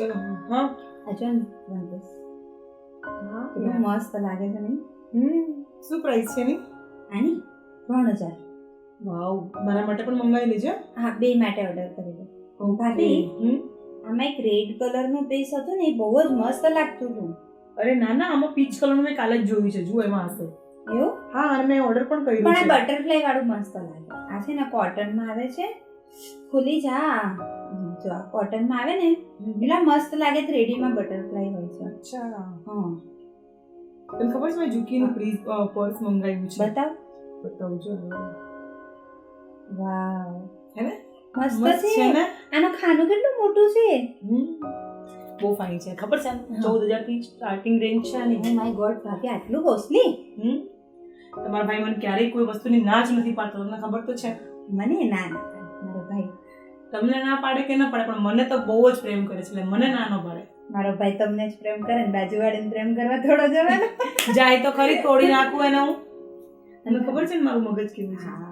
હા. હા. મસ્ત લાગે છે નહીં હમ. શું પ્રાઇસ છે ની આની? ત્રણ હજાર. વાવ. મારા માટે પણ મંગાવી લેજો. હા બે માટે ઓર્ડર કરી દો. ભાભી હમ. આમાં એક રેડ કલરનું પીસ હતું ને એ બહુ જ મસ્ત લાગતું હતું. અરે ના ના આમાં પીચ કલરનું મેં કાલે જ જોયું છે. જુઓ એમાં હશે. એવું? હા અને મેં ઓર્ડર પણ કર્યું પણ બટરફ્લાય વાળું મસ્ત લાગે. આ છે ને કોટનમાં આવે છે. ખુલી જા. જો આ કોટનમાં આવે ને એટલા મસ્ત લાગે થ્રીડીમાં બટરફ્લાય હોય છે. અચ્છા. હા. તને ખબર છે મેં જુકીનું પ્રીઝ પર્સ મંગાવ્યું છે? બતાવ. બતાવું છું વાવ. હે ને? મસ્ત છે. ને? આનું ખાનું કેટલું મોટું છે? હમ. બહુ ફાઇન છે. ખબર છે? ચૌદ હજારથી સ્ટાર્ટિંગ રેન્જ છે અને માય ગોડ ભાભી આટલું કોસ્ટલી હમ. તમારા ભાઈ મને ક્યારેય કોઈ વસ્તુની ના જ નથી પાડતો. તમને ખબર તો છે. મને ના ના તમને ના પાડે કે ના પાડે પણ મને તો બહુ જ પ્રેમ કરે છે. એટલે મને ના ન પાડે. મારો ભાઈ તમને જ પ્રેમ કરે ને બાજુવાળીને પ્રેમ કરવા થોડો જવાનો. જાય તો ખરી તોડી નાખું એને હું. તમને ખબર છે ને મારું મગજ કેવું છે?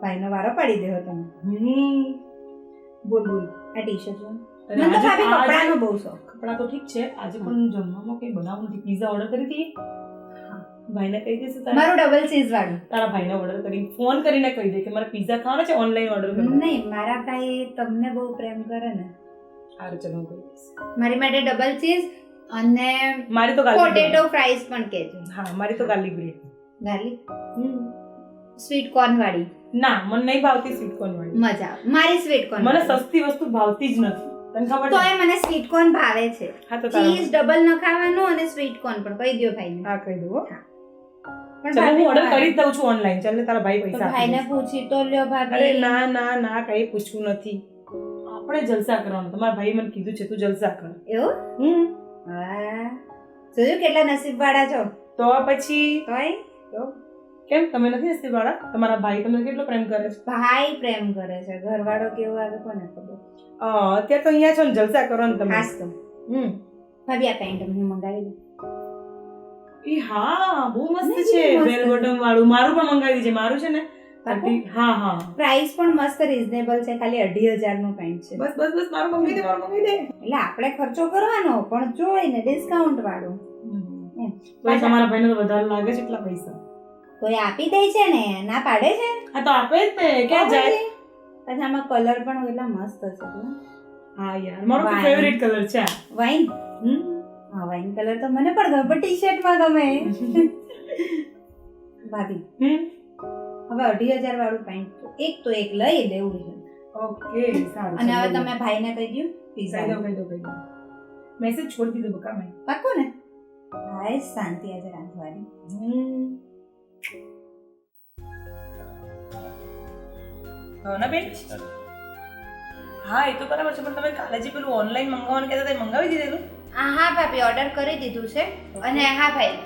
ભાઈનો વારો પાડી દેવો તમે. હમ. બોલ બોલ. આ ટી શર્ટ જો મને તો ભાભી કપડાનો બહુ શોખ. કપડા તો ઠીક છે. આજે પણ જમવામાં કઈ બનાવું નથી. પીઝા ઓર્ડર કરી હતી? ભાઈને કહી દઈશું તારા. મારું ડબલ ચીઝ વાળું. તારા ભાઈને ઓર્ડર કરી. ફોન કરીને કહી દે કે મારે પીઝા ખાવાનો છે ઓનલાઈન ઓર્ડર કરો નહીં મારા ભાઈ તમને બહુ પ્રેમ કરે ને. સારું ચલો હું મારી માટે ડબલ ચીઝ અને મારી તો પોટેટો ફ્રાઈસ પણ કહેજો હા મારી તો garlic bread. Garlic sweet corn વાળી. ના મને નહીં ભાવતી સ્વીટ કોર્ન વાળી. મજા મારી સ્વીટ કોર્ન મને સસ્તી વસ્તુ ભાવતી જ નથી. તને ખબર તો એ મને સ્વીટ કોર્ન ભાવે છે. હા તો ચીઝ ડબલ ન ખાવાનું અને સ્વીટ કોર્ન પણ. કહી દો ભાઈ હા કહી દઉં હો. પણ હું ઓર્ડર કરી દઉં છું ઓનલાઈન ચાલ ને તારા ભાઈ પૈસા ભાઈને પૂછી તો લ્યો અરે ના ના ના કઈ પૂછવું નથી. આપણે જલસા કરવાનું. તમારા ભાઈ મને કીધું છે તું જલસા કર. એવું? હમ. હા જોયું કેટલા નસીબ વાળા છો? તો પછી? તોય? કેમ? તમે નથી હસતી વાળા તમારા ભાઈ તમને કેટલો પ્રેમ કરે છે? ભાઈ પ્રેમ કરે છે. ઘરવાળો કેવો આવે કોને ખબર? અત્યારે તો અહીંયા છો ને જલસા કરો ને તમે. ખાસ તો. હમ. ભાભી આ પેન્ટ મંગાવી દો. એ હા બહુ મસ્ત છે. બેલ બોટમ વાળું. મારું પણ મંગાવી દીજે. મારું છે ને? હા હા. પ્રાઇસ પણ મસ્ત રીઝનેબલ છે. ખાલી અઢી હજારનું પેન્ટ છે. બસ બસ બસ. મારું મંગાવી દે મારું મંગાવી દે. એટલે આપણે ખર્ચો કરવાનો પણ જોઈને ડિસ્કાઉન્ટ વાળું. ભાઈ તમારા ભાઈને તો વધારે લાગે છે એટલા પૈસા. તો એ આપી દે છે ને. ના પાડે છે? હા તો આપે જ ને. ક્યાં જાય? પછી આમાં કલર પણ એટલા મસ્ત છે. હા યાર. મારો. ફેવરિટ કલર છે. Wine hmm. હા વાઇન કલર તો મને પણ ગમે ટી શર્ટમાં ગમે. ભાભી હમ? હવે અઢી હજાર વાળું પેન્ટ એક તો એક લઈ લેવું છે. ઓકે સારું અને હવે તમે ભાઈને કહી દો પીઝા દો કહી દો કહી દો. મેસેજ છોડી દીધો બકા મેં. પાકું ને? હાય શાંતિ આજે રાંધવાની. હમ. હા ના બેન? હા. એ તો બરાબર છે પણ તમે કાલે જે પેલું ઓનલાઈન મંગાવવાનું કહેતા હતા મંગાવી દીધેલું? હા હા ભાભી ઓર્ડર કરી દીધું છે. અને હા ભાઈ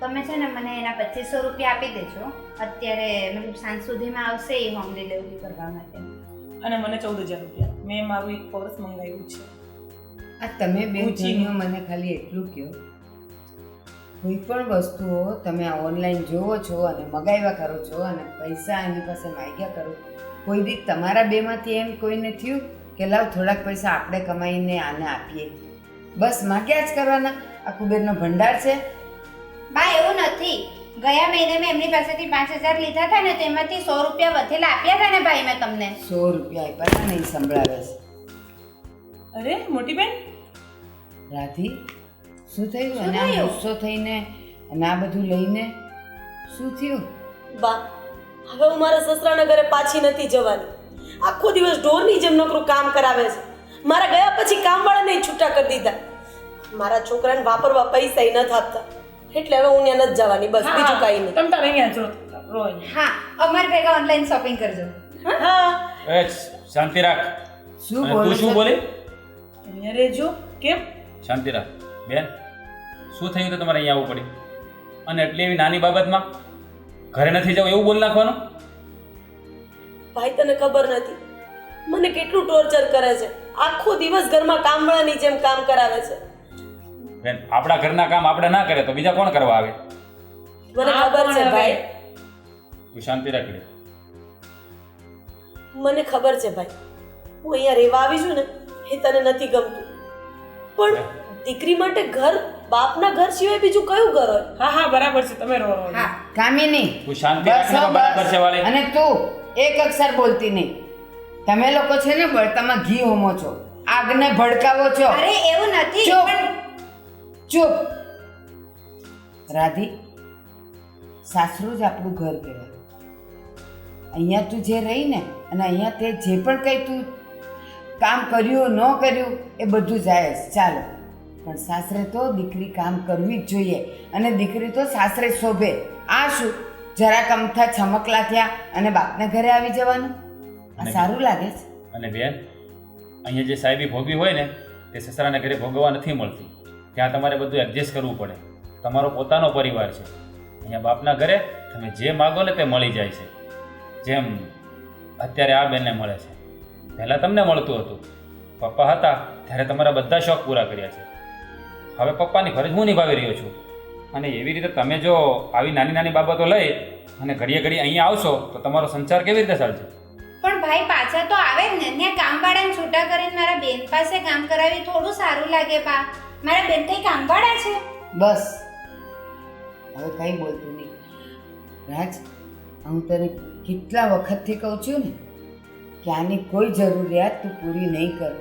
તમે છે ને મને એના પચીસો રૂપિયા આપી દેજો. અત્યારે મતલબ સાંજ સુધીમાં આવશે એ હોમ ડિલિવરી કરવા માટે. અને મને ચૌદ હજાર રૂપિયા. મેં મારું એક પર્સ મંગાવ્યું છે. આ તમે બે ચીનો મને ખાલી એટલું કહો. કોઈ પણ વસ્તુઓ તમે આ ઓનલાઈન જોવો છો અને મગાવ્યા કરો છો અને પૈસા એની પાસે માગ્યા કરો કોઈ દી તમારા બેમાંથી એમ કોઈને થયું કે લાવ થોડાક પૈસા આપણે કમાઈને આને આપીએ. બસ માગ્યા જ કરવાના. આ કુબેરનો ભંડાર છે. બા એવું નથી. ગયા મહિને મેં એમની પાસેથી પાંચ હજાર લીધા હતા ને તેમાંથી સો રૂપિયા વધેલા આપ્યા હતા ને ભાઈ મેં તમને. સો રૂપિયા આપ્યા નહીં સંભળાવે છે. અરે મોટી બેન રાધી શું થયું? અને થયું? ગુસ્સો થઈને અને આ બધું લઈને શું થયું? બા હવે હું મારા સસરાના ઘરે પાછી નથી જવાની. આખો દિવસ ઢોરની જેમ નોકરું કામ કરાવે છે. મારા ગયા પછી કામવાળાને છૂટા કરી દીધા. મારા છોકરાને વાપરવા પૈસા ન આપતા એટલે હવે હું ત્યાં નથી જવાની બસ બીજું કાંઈ નહીં. તમે તારે અહીંયા જો હા અમાર ભેગા ઓનલાઈન શોપિંગ કરજો. હા. એ શાંતિ રાખ. શું બોલે તું શું? બોલે? અહીંયા રહેજો. કેમ? શાંતિ રાખ. બેન શું થયું તો તમારે અહીંયા આવવું પડ્યું અને એટલી એવી નાની બાબતમાં ઘરે નથી જવું એવું બોલ નાખવાનું? ભાઈ તને ખબર નથી. મને કેટલું ટોર્ચર કરે છે. આખો દિવસ ઘરમાં કામવાળાની જેમ કામ કરાવે છે. બેન આપણા ઘરના કામ આપણે ના કરે તો બીજા કોણ કરવા આવે? મને ખબર છે ભાઈ. તું શાંતિ રાખજે. મને ખબર છે ભાઈ. હું અહીંયા રહેવા આવી છું ને એ તને નથી ગમતું. પણ દીકરી માટે ઘર બાપના ઘર સિવાય બીજું કયું ઘર હોય? હા હા બરાબર છે તમે રો રો હા કામિની તું શાંતિ રાખને બરાબર છે વાળી અને તું એક અક્ષર બોલતી નહીં. તમે લોકો છે ને બળતામાં ઘી હોમો છો. આગને ભડકાવો છો. અરે એવું નથી ચૂપ. ચૂપ. રાધી સાસરું જ આપણું ઘર કહેવાય. અહીંયા તું જે રહી ને અને અહીંયા તે જે પણ કંઈ તું કામ કર્યું ન કર્યું એ બધું જાય ચાલો. પણ સાસરે તો દીકરી કામ કરવી જ જોઈએ. અને દીકરી તો સાસરે શોભે. આ શું? જરાક અમથા છમકલા થયા અને બાપના ઘરે આવી જવાનું? આ સારું લાગે છે. અને બેન અહીંયા જે સાહેબી ભોગવી હોય ને તે સસરાના ઘરે ભોગવવા નથી મળતી. ત્યાં તમારે બધું એડજસ્ટ કરવું પડે. તમારો પોતાનો પરિવાર છે. અહીંયા બાપના ઘરે તમે જે માગો ને તે મળી જાય છે. જેમ અત્યારે આ બેનને મળે છે. પહેલાં તમને મળતું હતું. પપ્પા હતા ત્યારે તમારા બધા શોખ પૂરા કર્યા છે. હવે પપ્પાની ફરજ હું નિભાવી રહ્યો છું. અને એવી રીતે તમે જો આવી નાની નાની બાબતો લઈ અને ઘડીએ ઘડી અહીંયા આવશો તો તમારો સંસાર કેવી રીતે ચાલશે પણ ભાઈ પાછા તો આવે જ ને. ત્યાં કામવાળાને છૂટા કરીને મારા બેન પાસે કામ કરાવી થોડું સારું લાગે બા. મારા બેન કઈ કામવાળા છે? બસ. હવે કંઈ બોલતું નહીં. રાજ હું તને કેટલા વખતથી કહું છું ને કે આની કોઈ જરૂરિયાત તું પૂરી નહીં કર.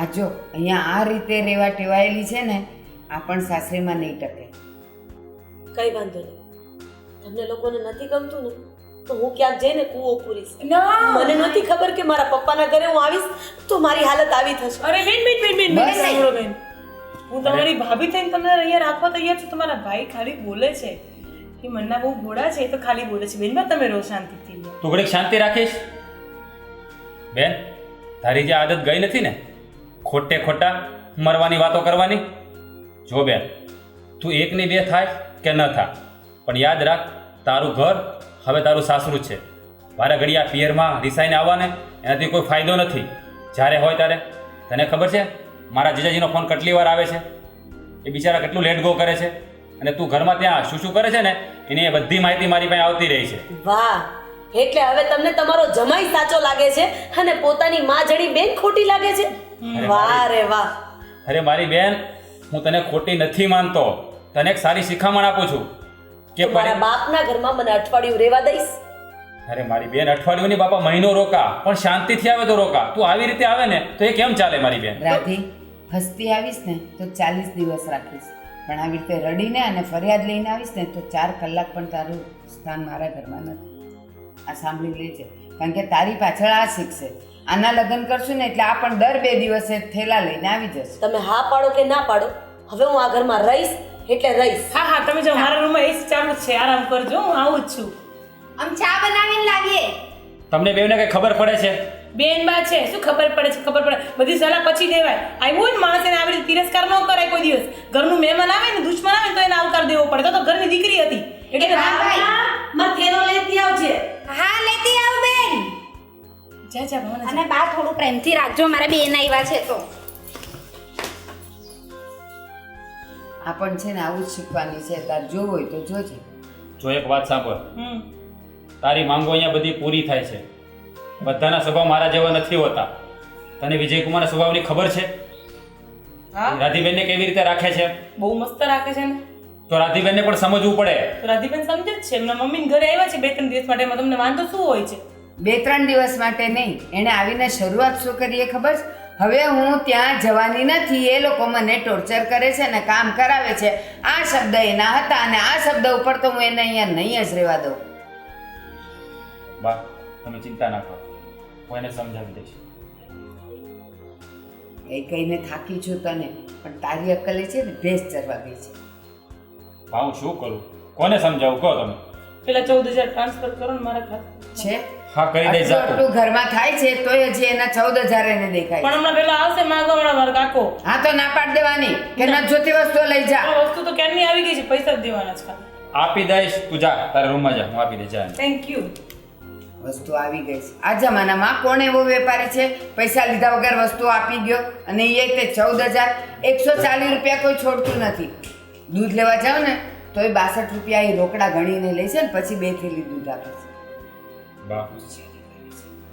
આ જો અહીંયા આ રીતે રહેવા ટેવાયેલી છે ને આ પણ સાસરીમાં નહીં ટકે. કઈ વાંધો નહીં. તમને લોકોને નથી ગમતું ને? તો હું ક્યાંક જઈને કૂવો પૂરીશ. ના! મને નથી ખબર કે મારા પપ્પાના ઘરે હું આવીશ તો મારી હાલત આવી થશે. અરે બેન બેન બેન બેન બેન સાંભળો બેન હું તમારી ભાભી થઈને તમને અહીંયા રાખવા તૈયાર છું તમારા ભાઈ ખાલી બોલે છે. કે મનના બહુ ભોળા છે એ તો ખાલી બોલે છે. બેન બા તમે રહો શાંતિથી. તું ઘડીક શાંતિ રાખીશ. બેન તારી જે આદત ગઈ નથી ને ખોટે ખોટા મરવાની વાતો કરવાની? જો બેન તું એકની બે થાય કે ન થા પણ યાદ રાખ તારું ઘર હવે તારું સાસરું છે. વારે ઘડિયા પિયરમાં રિસાઈને આવવાને એનાથી કોઈ ફાયદો નથી. જ્યારે હોય ત્યારે. તને ખબર છે? મારા જીજાજીનો ફોન કેટલી વાર આવે છે? એ બિચારા કેટલું લેટ ગો કરે છે? અને તું ઘરમાં ત્યાં શું શું કરે છે ને? એની એ બધી માહિતી મારી પાસે આવતી રહી છે. વાહ! એટલે હવે તમને તમારો જમાઈ સાચો લાગે છે અને પોતાની માં જડી બેન ખોટી લાગે છે? વાહ રે વાહ! અરે મારી બેન હું તને ખોટી નથી માનતો. તને એક સારી શિખામણ આપું છું. કે મારા બાપના ઘરમાં મને અઠવાડિયું રહેવા દઈશ. અરે મારી બેન અઠવાડિયું ની બાપા મહિનો રોકા પણ શાંતિથી આવે તો રોકા. તું આવી રીતે આવે ને તો એ કેમ ચાલે મારી બેન? રાધી હસતી આવીશ ને તો ચાલીસ દિવસ રાખીશ. પણ આવી રીતે રડીને અને ફરિયાદ લઈને આવીશ ને તો ચાર કલાક પણ તારું સ્થાન મારા ઘરમાં નથી. આ સાંભળી લેજે કારણ કે તારી પાછળ આ શીખશે. આના લગ્ન કરશું ને એટલે આ પણ દર બે દિવસે થેલા લઈને આવી જશે. તમે હા પાડો કે ના પાડો? હવે હું આ ઘરમાં રહીશ એટલે રહીશ હા હા તમે જો મારા રૂમમાં એસી ચાલુ જ છે. આરામ કરજો હું આવું જ છું. આમ ચા બનાવીને લાવીએ. તમને બેવને કઈ ખબર પડે છે? બેન બા છે. શું ખબર પડે છે? ખબર પડે. બધી સલાહ પછી દેવાય. આવ્યું હોય ને માણસ એને આવી રીતે તિરસ્કાર ન કરાય કોઈ દિવસ. ઘરનું મહેમાન આવે ને દુશ્મન આવે ને તો એને આવકાર દેવો પડે. તો તો ઘરની દીકરી હતી. એટલે મારે. થેલો લેતી આવજે. હા લેતી આવ બેન. જા જા ભાવના જા. અને બા થોડું પ્રેમથી રાખજો. મારા બેન આવ્યા છે તો. આ પણ છે ને આવું જ શીખવાની છે તાર જો હોય તો જોજે. જો એક વાત સાંભળ. હમ. તારી માંગો અહીંયા બધી પૂરી થાય છે. બધાના સ્વભાવ મારા જેવા નથી હોતા. તને વિજયકુમારના સ્વભાવની ખબર છે? રાધીબેન રાધીબેનને કેવી રીતે રાખે છે? બહુ મસ્ત રાખે છે ને. તો રાધીબેનને પણ સમજવું પડે. તો રાધીબેન સમજે જ છે. એમના મમ્મી ઘરે આવ્યા છે બે ત્રણ દિવસ માટે. એમાં તમને વાંધો શું હોય છે? બે ત્રણ દિવસ માટે નહીં. એણે આવીને શરૂઆત શું કરીએ ખબર છે? હવે હું ત્યાં જવાની નથી એ લોકો મને ટોર્ચર કરે છે અને કામ કરાવે છે. આ શબ્દ એના હતા અને આ શબ્દ ઉપર તો હું એને અહીંયા નહીં જ રહેવા દઉં. બા તમે ચિંતા ના કરો. હું એને સમજાવી દઈશ. એ કહીને થાકી છું તને પણ તારી અકલે છે ને ભેસ ચરવા ગઈ છે. બા હું શું કરું? કોને સમજાવું? કહો તમે. પેલા ચૌદ હજાર ટ્રાન્સફર કરો ને મારા ખાતે છે? હા કરી દે જાતું આટલું ઘરમાં થાય છે તોય હજી એના ચૌદ હજાર એને દેખાય. પણ હમણાં પેલા આવશે માગવા હમણાં મારો કાકો. હા તો ના પાડ દેવાની કે ના. જોતી વસ્તુ લઈ જા. આ વસ્તુ તો ક્યારની આવી ગઈ છે? પૈસા જ દેવાના છે આપી દઈશ તું જા તારા રૂમમાં જા હું આપી દે જા. થેન્ક યુ વસ્તુ આવી ગઈ છે. આ જમાનામાં કોણ એવો વેપારી છે? પૈસા લીધા વગર વસ્તુ આપી ગયો અને એ તે ચૌદ હજાર એકસો ચાલીસ રૂપિયા કોઈ છોડતું નથી. દૂધ લેવા જાવ ને તો એ બાસઠ રૂપિયા એ રોકડા ગણીને લે છે ને પછી બે થેલી દૂધ આપે છે. બા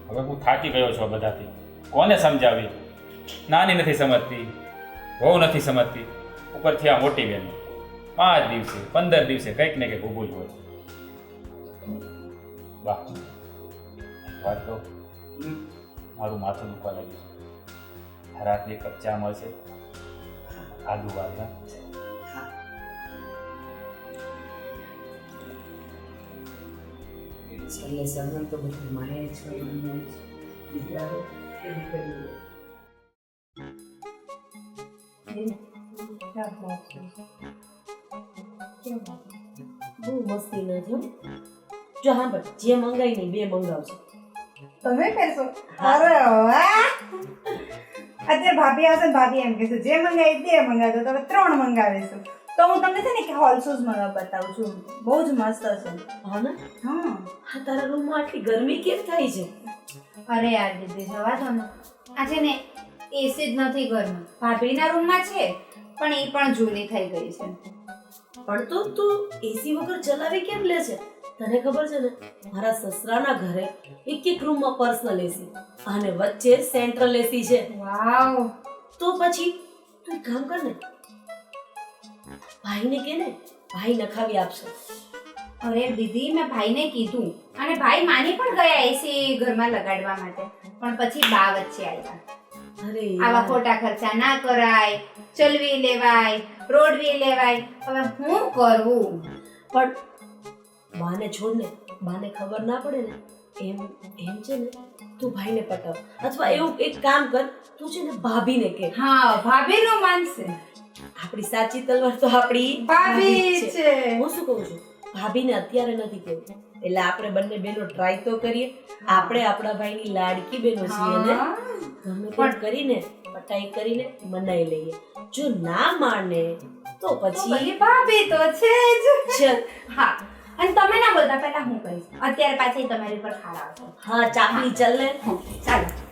હવે હું થાકી ગયો છું બધાથી. કોને સમજાવી? નાની નથી સમજતી બહુ નથી સમજતી. ઉપરથી આ મોટી બેન. પાંચ દિવસે, પંદર દિવસે કંઈક ને કંઈક ઊભું જ હોય. વાહ. વાત તો મારું માથું દુખવા લાગ્યું છે. રાત્રે કપ મળશે. આદુ વાળા. છેલ્લે સહન તો બધું માએ છોડવાનું દીકરાઓ કે દીકરીઓ બહુ મસ્તી ન જો હા બટ જે મંગાઈ નહીં બે મંગાવજો તમે કહેશો અરે વાહ ભાભી આવશે ભાભી એમ કહેશે જે મંગાવી તે મંગાવી તમે ત્રણ મંગાવીશું તો હું તમને છે ને કે હોલ શૂઝ મંગાવ બતાવું છું. બહુ જ મસ્ત છે. હા ને? હા. તારા રૂમમાં આટલી ગરમી કેમ થાય છે? અરે યાર દીદી જવા દો ને. આ છે ને એસી જ નથી ઘરમાં. ભાભીના રૂમમાં છે પણ એ પણ જૂની થઈ ગઈ છે. પણ તો તું એસી વગર ચલાવી કેમ લે છે? તને ખબર છે ને મારા સસરાના ઘરે એક એક રૂમમાં પર્સનલ એસી અને વચ્ચે સેન્ટ્રલ એસી છે. વાવ. તો પછી તું કામ કર ને ભાઈને કે ને ભાઈ નખાવી આપશે. અરે દીદી મેં ભાઈને કીધું અને ભાઈ માની પણ ગયા એસી ઘરમાં લગાડવા માટે. પણ પછી બા વચ્ચે આવ્યા. અરે આવા ખોટા ખર્ચા ના કરાય ચલવી લેવાય રોડવી લેવાય. હવે હું કરવું પણ બાને છોડ ને બાને ખબર ના પડે ને. એમ એમ છે ને તું ભાઈને પટાવ. અથવા એવું એક કામ કર તું છે ને ભાભીને કે. હા ભાભી નું માનશે. આપણી સાચી તલવાર તો આપણી ભાભી છે. હું શું કહું છું? ભાભીને અત્યારે નથી કહેવું. એટલે આપણે બંને બેનો ટ્રાય તો કરીએ. આપણે આપણા ભાઈની લાડકી બેનો છીએ ને? ગમે પણ કરીને પટાઈ કરીને મનાઈ લઈએ. જો ના માને તો પછી ભાભી તો છે જ. હા. અને તમે ના બોલતા પહેલા હું કહીશ. અત્યારે પાછી તમારી પર ખાડા હા ચાપલી ચાલ ચાલો.